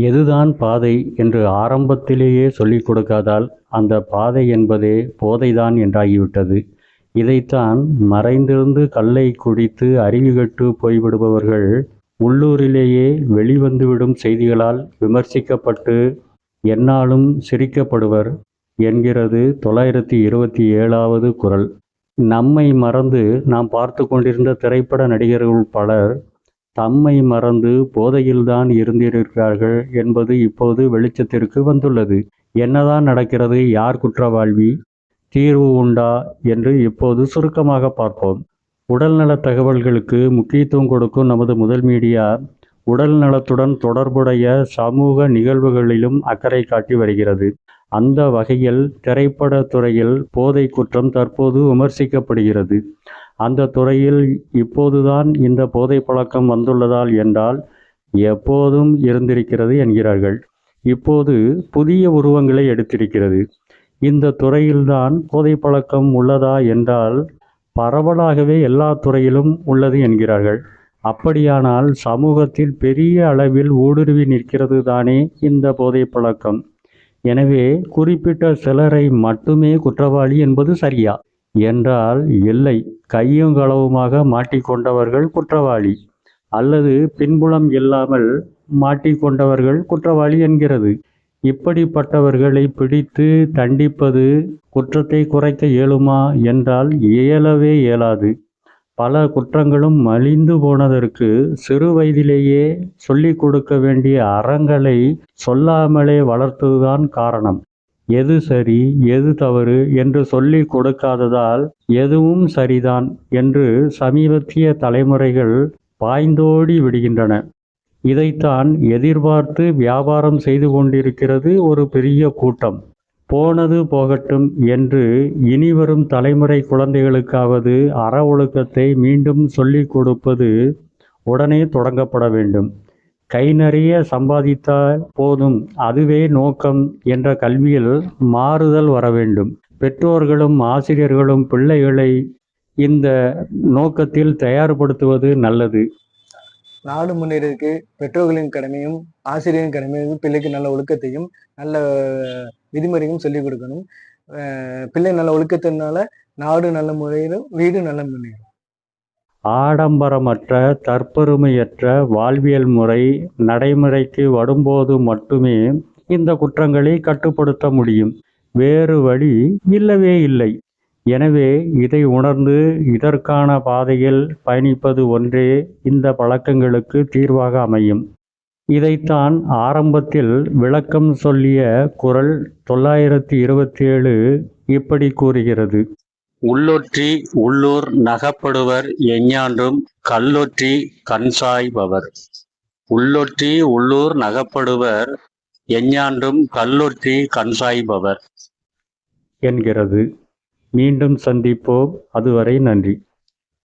எதுதான் பாதை என்று ஆரம்பத்திலேயே சொல்லிக் கொடுக்காதால் அந்த பாதை என்பதே போதைதான் என்றாகிவிட்டது. இதைத்தான் மறைந்திருந்து கல்லை குடித்து அறிவுகட்டு போய்விடுபவர்கள் உள்ளூரிலேயே வெளிவந்துவிடும் செய்திகளால் விமர்சிக்கப்பட்டு என்னாலும் சிரிக்கப்படுவர் என்கிறது தொள்ளாயிரத்தி இருபத்தி ஏழாவது குரல். நம்மை மறந்து நாம் பார்த்து கொண்டிருந்த திரைப்பட நடிகர்கள் பலர் தம்மை மறந்து போதையில்தான் இருந்திருக்கிறார்கள் என்பது இப்போது வெளிச்சத்திற்கு வந்துள்ளது. என்னதான் நடக்கிறது? யார் குற்றவாழ்வி தீர்வு உண்டா? என்று இப்போது சுருக்கமாக பார்ப்போம். உடல்நல தகவல்களுக்கு முக்கியத்துவம் கொடுக்கும் நமது முதல் மீடியா உடல் நலத்துடன் தொடர்புடைய சமூக நிகழ்வுகளிலும் அக்கறை காட்டி வருகிறது. அந்த வகையில் திரைப்பட துறையில் போதை குற்றம் தற்போது விமர்சிக்கப்படுகிறது. அந்த துறையில் இப்போதுதான் இந்த போதை பழக்கம் வந்துள்ளதால் என்றால் எப்போதும் இருந்திருக்கிறது என்கிறார்கள். இப்போது புதிய உருவங்களை எடுத்திருக்கிறது. இந்த துறையில்தான் போதை பழக்கம் உள்ளதா என்றால் பரவலாகவே எல்லா துறையிலும் உள்ளது என்கிறார்கள். அப்படியானால் சமூகத்தில் பெரிய அளவில் ஊடுருவி நிற்கிறது தானே இந்த போதை பழக்கம். எனவே குறிப்பிட்ட சிலரை மட்டுமே குற்றவாளி என்பது சரியா? என்றால் இல்லை கையும் களவுமாக மாட்டிக்கொண்டவர்கள் குற்றவாளி. அல்லது பின்புலம் இல்லாமல் மாட்டிக்கொண்டவர்கள் குற்றவாளி என்கிறது. இப்படிப்பட்டவர்களை பிடித்து தண்டிப்பது குற்றத்தை குறைக்க இயலுமா என்றால் இயலவே இயலாது. பல குற்றங்களும் மலிந்து போனதற்கு சிறு வயதிலேயே சொல்லிக் கொடுக்க வேண்டிய அறங்களை சொல்லாமலே வளர்த்ததுதான் காரணம். எது சரி எது தவறு என்று சொல்லிக் கொடுக்காததால் எதுவும் சரிதான் என்று சமீபத்திய தலைமுறைகள் பாய்ந்தோடி விடுகின்றன. இதைத்தான் எதிர்பார்த்து வியாபாரம் செய்து கொண்டிருக்கிறது ஒரு பெரிய கூட்டம். போனது போகட்டும் என்று இனிவரும் தலைமுறை குழந்தைகளுக்காவது அற ஒழுக்கத்தை மீண்டும் சொல்லிக் கொடுப்பது உடனே தொடங்கப்பட வேண்டும். கை நிறைய சம்பாதித்தால் போதும். அதுவே நோக்கம் என்ற கல்வியில் மாறுதல் வர வேண்டும். பெற்றோர்களும் ஆசிரியர்களும் பிள்ளைகளை இந்த நோக்கத்தில் தயார்படுத்துவது நல்லது. நாடு முன்னேறதுக்கு பெற்றோர்களின் கடமையும் ஆசிரியரின் கடமையும் பிள்ளைக்கு நல்ல ஒழுக்கத்தையும் நல்ல விதிமுறையும் சொல்லிக் கொடுக்கணும். பிள்ளை நல்ல ஒழுக்கத்தினால நாடு நல்ல முறையிலும் வீடு நல்ல முன்னேறும் ஆடம்பரமற்ற தற்பெருமையற்ற வாழ்வியல் முறை நடைமுறைக்கு வரும்போது மட்டுமே இந்த குற்றங்களை கட்டுப்படுத்த முடியும். வேறு வழி இல்லவே இல்லை. எனவே இதை உணர்ந்து இதற்கான பாதையில் பயணிப்பது ஒன்றே இந்த பழக்கங்களுக்கு தீர்வாக அமையும். இதைத்தான் ஆரம்பத்தில் விளக்கம் சொல்லிய குரல் தொள்ளாயிரத்தி இருபத்தி ஏழு இப்படி கூறுகிறது. உள்ளொற்றி உள்ளூர் நகப்படுவர் எஞ்ஞான்றும் கல்லொற்றி கண்சாய்பவர். உள்ளொற்றி உள்ளூர் நகப்படுவர் எஞ்ஞான்றும் கல்லொற்றி கண்சாய்பவர். என்கிறது. மீண்டும் சந்திப்போம். அதுவரை நன்றி.